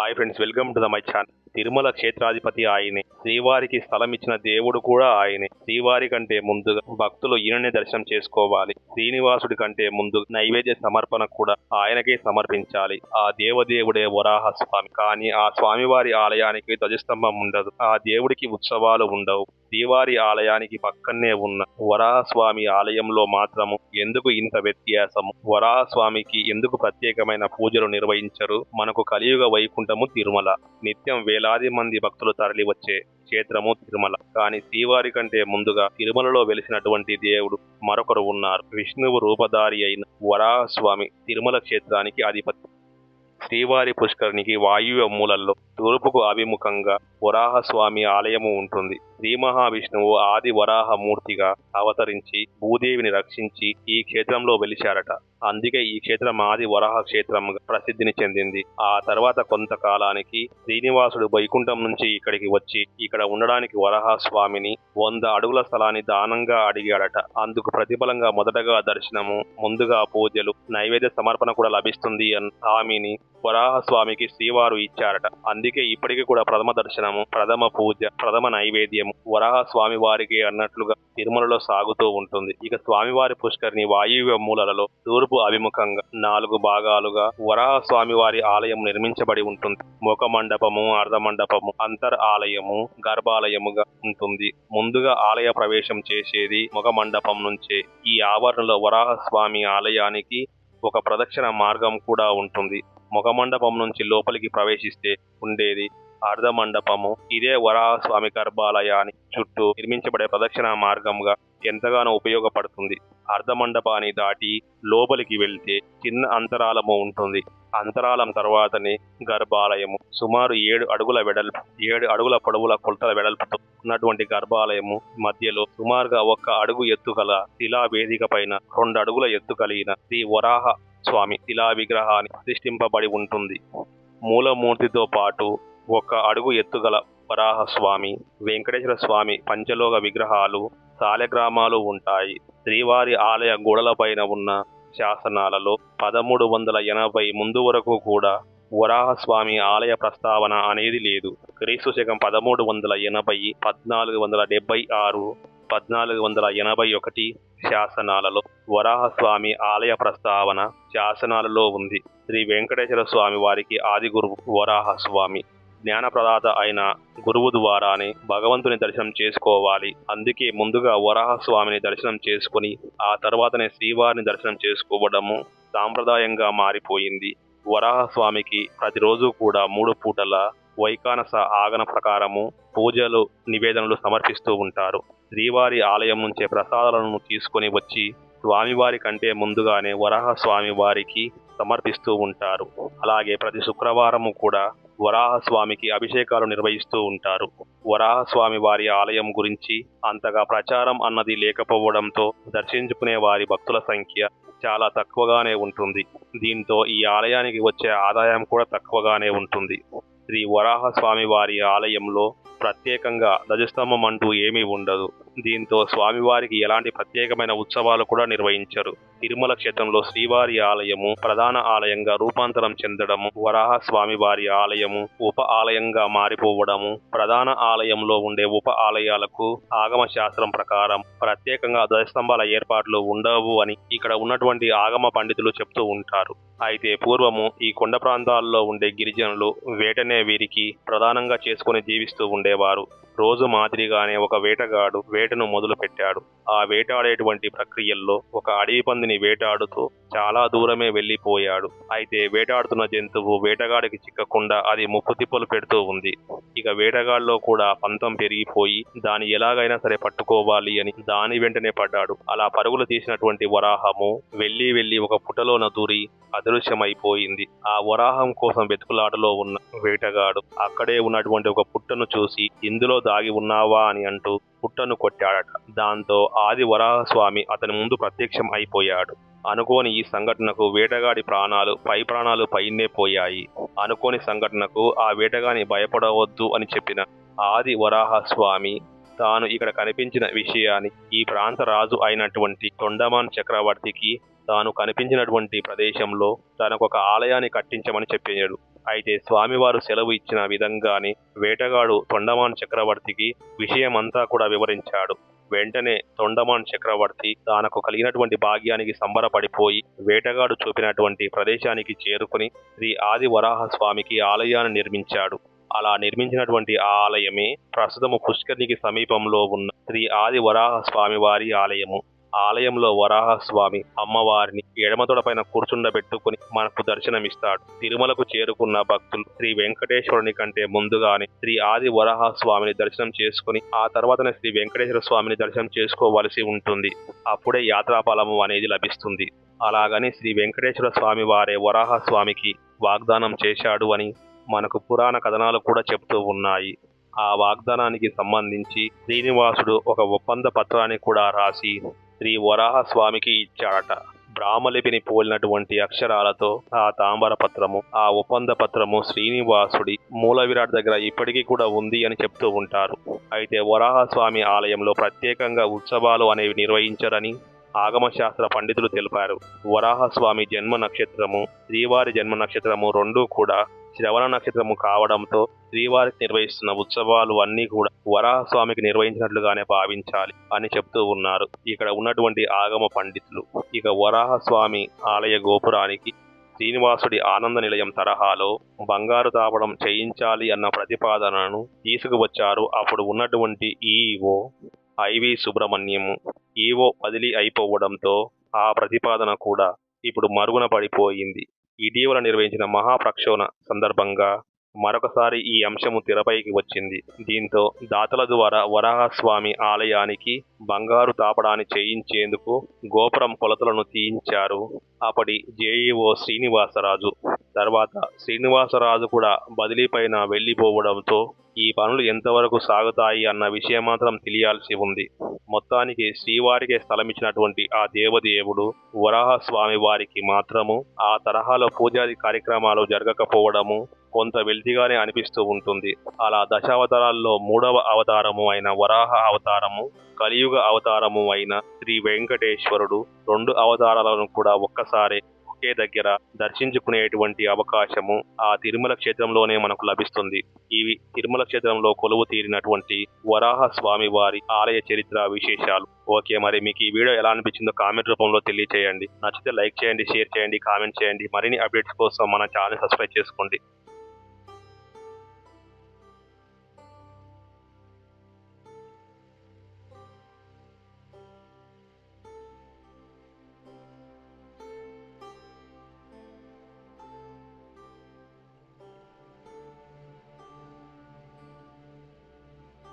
Hi friends welcome to the my channel. Tirumala క్షేత్రాధిపతి ఆయనే. శ్రీవారికి స్థలం ఇచ్చిన దేవుడు కూడా ఆయనే. శ్రీవారి కంటే ముందుగా భక్తులు ఈయననే దర్శనం చేసుకోవాలి. శ్రీనివాసుడి కంటే ముందు నైవేద్య సమర్పణ కూడా ఆయనకే సమర్పించాలి. ఆ దేవదేవుడే వరాహ స్వామి. కానీ ఆ స్వామివారి ఆలయానికి ధ్వజస్తంభం ఉండదు. ఆ దేవుడికి ఉత్సవాలు ఉండవు. శ్రీవారి ఆలయానికి పక్కనే ఉన్న వరాహస్వామి ఆలయంలో మాత్రము ఎందుకు ఇంత వ్యత్యాసము? వరాహస్వామికి ఎందుకు ప్రత్యేకమైన పూజలు నిర్వహించరు? మనకు కలియుగ వైకుంఠము తిరుమల. నిత్యం వేలాది మంది భక్తులు తరలి వచ్చే క్షేత్రము తిరుమల. కానీ శ్రీవారి కంటే ముందుగా తిరుమలలో వెలిసినటువంటి దేవుడు మరొకరు ఉన్నారు. విష్ణువు రూపధారి అయిన వరాహస్వామి తిరుమల క్షేత్రానికి అధిపతి. శ్రీవారి పుష్కరిణికి వాయువ్య మూలల్లో తూర్పుకు అభిముఖంగా వరాహస్వామి ఆలయము ఉంటుంది. శ్రీ మహావిష్ణువు ఆది వరాహ మూర్తిగా అవతరించి భూదేవిని రక్షించి ఈ క్షేత్రంలో వెలిశారట. అందుకే ఈ క్షేత్రం ఆది వరాహ క్షేత్రంగా ప్రసిద్ధిని చెందింది. ఆ తర్వాత కొంతకాలానికి శ్రీనివాసుడు వైకుంఠం నుంచి ఇక్కడికి వచ్చి ఇక్కడ ఉండడానికి వరాహ స్వామిని వంద అడుగుల స్థలాన్ని దానంగా అడిగాడట. అందుకు ప్రతిఫలంగా మొదటగా దర్శనము ముందుగా పూజలు నైవేద్య సమర్పణ కూడా లభిస్తుంది అన్న హామీని వరాహ స్వామికి శ్రీవారు ఇచ్చారట. అందుకే ఇప్పటికీ కూడా ప్రథమ దర్శనము ప్రథమ పూజ ప్రథమ నైవేద్యము వరాహ స్వామి వారికి అన్నట్లుగా తిరుమలలో సాగుతూ ఉంటుంది. ఇక స్వామివారి పుష్కరిణి వాయువ్య మూలలలో తూర్పు అభిముఖంగా నాలుగు భాగాలుగా వరాహ స్వామివారి ఆలయం నిర్మించబడి ఉంటుంది. ముఖ మండపము అర్ధ మండపము అంతర్ ఆలయము గర్భాలయముగా ఉంటుంది. ముందుగా ఆలయ ప్రవేశం చేసేది ముఖ మండపం నుంచే. ఈ ఆవరణలో వరాహ స్వామి ఆలయానికి ఒక ప్రదక్షిణ మార్గం కూడా ఉంటుంది. ముఖమండపం నుంచి లోపలికి ప్రవేశిస్తే ఉండేది అర్ధ మండపము ఇదే వరాహస్వామి గర్భాలయాన్ని చుట్టూ నిర్మించబడే ప్రదక్షిణ మార్గంగా ఎంతగానో ఉపయోగపడుతుంది. అర్ధ మండపాన్ని దాటి లోపలికి వెళ్తే చిన్న అంతరాలము ఉంటుంది. అంతరాలం తర్వాతనే గర్భాలయము సుమారు ఏడు అడుగుల వెడల్పు ఏడు అడుగుల పొడవుల కొలతల వెడల్పుతో ఉన్నటువంటి గర్భాలయము మధ్యలో సుమారుగా ఒక్క అడుగు ఎత్తు గల శిలా వేదిక పైన రెండు అడుగుల ఎత్తు కలిగిన శ్రీ వరాహ స్వామి శిలా విగ్రహాన్ని ప్రతిష్ఠింపబడి ఉంటుంది. మూలమూర్తితో పాటు ఒక అడుగు ఎత్తుగల వరాహ స్వామి వెంకటేశ్వర స్వామి పంచలోక విగ్రహాలు సాలెగ్రామాలు ఉంటాయి. శ్రీవారి ఆలయ గోడలపైన ఉన్న శాసనాలలో పదమూడు వందల ఎనభై ముందు వరకు కూడా వరాహస్వామి ఆలయ ప్రస్తావన అనేది లేదు. క్రీస్తు శకం పదమూడు వందల ఎనభై పద్నాలుగు వందల డెబ్బై ఆరు పద్నాలుగు వందల ఎనభై ఒకటి శాసనాలలో వరాహస్వామి ఆలయ ప్రస్తావన శాసనాలలో ఉంది. శ్రీ వెంకటేశ్వర స్వామి వారికి ఆది గురువు వరాహస్వామి. జ్ఞానప్రదాత అయిన గురువు ద్వారానే భగవంతుని దర్శనం చేసుకోవాలి. అందుకే ముందుగా వరాహస్వామిని దర్శనం చేసుకుని ఆ తర్వాతనే శ్రీవారిని దర్శనం చేసుకోవడము సాంప్రదాయంగా మారిపోయింది. వరాహస్వామికి ప్రతిరోజు కూడా మూడు పూటల వైకానస ఆగన ప్రకారము పూజలు నివేదనలు సమర్పిస్తూ ఉంటారు. శ్రీవారి ఆలయం నుంచే ప్రసాదాలను తీసుకొని వచ్చి స్వామివారి కంటే ముందుగానే వరాహ స్వామి వారికి సమర్పిస్తూ ఉంటారు. అలాగే ప్రతి శుక్రవారము కూడా వరాహస్వామికి అభిషేకాలు నిర్వహిస్తూ ఉంటారు. వరాహస్వామి వారి ఆలయం గురించి అంతగా ప్రచారం అన్నది లేకపోవడంతో దర్శించుకునే వారి భక్తుల సంఖ్య చాలా తక్కువగానే ఉంటుంది. దీంతో ఈ ఆలయానికి వచ్చే ఆదాయం కూడా తక్కువగానే ఉంటుంది. శ్రీ వరాహస్వామి వారి ఆలయంలో ప్రత్యేకంగా ధ్వజస్తంభం అంటూ ఏమీ ఉండదు. దీంతో స్వామివారికి ఎలాంటి ప్రత్యేకమైన ఉత్సవాలు కూడా నిర్వహించరు. తిరుమల క్షేత్రంలో శ్రీవారి ఆలయము ప్రధాన ఆలయంగా రూపాంతరం చెందడము వరాహ స్వామి వారి ఆలయము ఉప ఆలయంగా మారిపోవడము ప్రధాన ఆలయంలో ఉండే ఉప ఆలయాలకు ఆగమ శాస్త్రం ప్రకారం ప్రత్యేకంగా ధ్వజస్తంభాల ఏర్పాట్లు ఉండవు అని ఇక్కడ ఉన్నటువంటి ఆగమ పండితులు చెప్తూ ఉంటారు. అయితే పూర్వము ఈ కొండ ప్రాంతాల్లో ఉండే గిరిజనులు వేటనే వీరికి ప్రధానంగా చేసుకుని జీవిస్తూ ఉండేవారు. రోజు మాదిరిగానే ఒక వేటగాడు వేటను మొదలు పెట్టాడు ఆ వేటాడేటువంటి ప్రక్రియల్లో ఒక అడవి పందిని వేటాడుతూ చాలా దూరమే వెళ్ళిపోయాడు. అయితే వేటాడుతున్న జంతువు వేటగాడికి చిక్కకుండా అది ముప్పు తిప్పలు పెడుతూ ఉంది. ఇక వేటగాడిలో కూడా పంతం పెరిగిపోయి దాని ఎలాగైనా సరే పట్టుకోవాలి అని దాని వెంటనే పడ్డాడు. అలా పరుగులు తీసినటువంటి వరాహము వెళ్ళి వెళ్ళి ఒక పుటలోన దూరి అదృశ్యమైపోయింది. ఆ వరాహం కోసం వెతుకులాటలో ఉన్న వేటగాడు అక్కడే ఉన్నటువంటి ఒక పుట్టను చూసి ఇందులో దాగి ఉన్నావా? అని అంటూ పుట్టను కొట్టాడట. దాంతో ఆది వరాహస్వామి అతని ముందు ప్రత్యక్షం అయిపోయాడు. అనుకోని ఈ సంఘటనకు వేటగాడి ప్రాణాలు పై ప్రాణాలు పైనే పోయాయి. అనుకోని సంఘటనకు ఆ వేటగాని భయపడవద్దు అని చెప్పిన ఆది వరాహ స్వామి తాను ఇక్కడ కనిపించిన విషయాన్ని ఈ ప్రాంత రాజు అయినటువంటి తొండమాన్ చక్రవర్తికి తాను కనిపించినటువంటి ప్రదేశంలో తనకు ఒక ఆలయాన్ని కట్టించమని చెప్పాడు. అయితే స్వామివారు సెలవు ఇచ్చిన విధంగానే వేటగాడు తొండమాన్ చక్రవర్తికి విషయమంతా కూడా వివరించాడు. వెంటనే తొండమాన్ చక్రవర్తి తనకు కలిగినటువంటి భాగ్యానికి సంబరపడిపోయి వేటగాడు చూపినటువంటి ప్రదేశానికి చేరుకుని శ్రీ ఆది వరాహ స్వామికి ఆలయాన్ని నిర్మించాడు. అలా నిర్మించినటువంటి ఆ ఆలయమే ప్రస్తుతము పుష్కరికి సమీపంలో ఉన్న శ్రీ ఆది వరాహ స్వామి వారి ఆలయము. ఆలయంలో వరాహ స్వామి అమ్మవారిని ఎడమతొడ పైన కూర్చుండబెట్టుకుని మనకు దర్శనమిస్తాడు. తిరుమలకు చేరుకున్న భక్తులు శ్రీ వెంకటేశ్వరుని కంటే ముందుగానే శ్రీ ఆది వరాహ స్వామిని దర్శనం చేసుకుని ఆ తర్వాతనే శ్రీ వెంకటేశ్వర స్వామిని దర్శనం చేసుకోవలసి ఉంటుంది. అప్పుడే యాత్రాఫలము అనేది లభిస్తుంది. అలాగని శ్రీ వెంకటేశ్వర స్వామి వారే వరాహ స్వామికి వాగ్దానం చేశాడు అని మనకు పురాణ కథనాలు కూడా చెప్తూ ఉన్నాయి. ఆ వాగ్దానానికి సంబంధించి శ్రీనివాసుడు ఒక ఒప్పంద పత్రాన్ని కూడా రాసి శ్రీ వరాహ స్వామికి ఇచ్చాడట. బ్రాహ్మలిపిని పోలినటువంటి అక్షరాలతో ఆ తాంబర పత్రము ఆ ఒప్పంద పత్రము శ్రీనివాసుడి మూల విరాట్ దగ్గర ఇప్పటికీ కూడా ఉంది అని చెప్తూ ఉంటారు. అయితే వరాహస్వామి ఆలయంలో ప్రత్యేకంగా ఉత్సవాలు అనేవి నిర్వహించరని ఆగమశాస్త్ర పండితులు తెలిపారు. వరాహస్వామి జన్మ నక్షత్రము శ్రీవారి జన్మ నక్షత్రము రెండూ కూడా శ్రవణ నక్షత్రము కావడంతో శ్రీవారికి నిర్వహిస్తున్న ఉత్సవాలు అన్నీ కూడా వరాహస్వామికి నిర్వహించినట్లుగానే భావించాలి అని చెప్తూ ఉన్నారు. ఇక్కడ ఉన్నటువంటి ఆగమ పండితులు ఇక వరాహస్వామి ఆలయ గోపురానికి శ్రీనివాసుడి ఆనంద నిలయం తరహాలో బంగారు తాపడం చేయించాలి అన్న ప్రతిపాదనను తీసుకువచ్చారు. అప్పుడు ఉన్నటువంటి ఈఓ ఐవి సుబ్రహ్మణ్యము ఈఓ బదిలీ అయిపోవడంతో ఆ ప్రతిపాదన కూడా ఇప్పుడు మరుగున పడిపోయింది. ఇటీవల నిర్వహించిన మహాప్రక్షోణ సందర్భంగా మరొకసారి ఈ అంశము తెరపైకి వచ్చింది. దీంతో దాతల ద్వారా వరాహస్వామి ఆలయానికి బంగారు తాపడాన్ని చేయించేందుకు గోపురం కొలతలను తీయించారు అప్పటి జేఈఓ శ్రీనివాసరాజు. తర్వాత శ్రీనివాసరాజు కూడా బదిలీపైన వెళ్ళిపోవడంతో ఈ పనులు ఎంతవరకు సాగుతాయి అన్న విషయం మాత్రం తెలియాల్సి ఉంది. మొత్తానికి శ్రీవారికే స్థలమిచ్చినటువంటి ఆ దేవదేవుడు వరాహ స్వామి వారికి మాత్రము ఆ తరహాలో పూజాది కార్యక్రమాలు జరగకపోవడము కొంత వెల్తిగానే అనిపిస్తూ ఉంటుంది. అలా దశావతారాల్లో మూడవ అవతారము అయిన వరాహ అవతారము కలియుగ అవతారము అయిన శ్రీ వెంకటేశ్వరుడు రెండు అవతారాలను కూడా ఒక్కసారి ఒకే దగ్గర దర్శించుకునేటువంటి అవకాశము ఆ తిరుమల క్షేత్రంలోనే మనకు లభిస్తుంది. ఇవి తిరుమల క్షేత్రంలో కొలువు తీరినటువంటి వరాహ స్వామి వారి ఆలయ చరిత్ర విశేషాలు. ఓకే మరి మీకు ఈ వీడియో ఎలా అనిపించిందో కామెంట్ రూపంలో తెలియచేయండి. నచ్చితే లైక్ చేయండి షేర్ చేయండి కామెంట్ చేయండి. మరిన్ని అప్డేట్స్ కోసం మన ఛానల్ సబ్స్క్రైబ్ చేసుకోండి.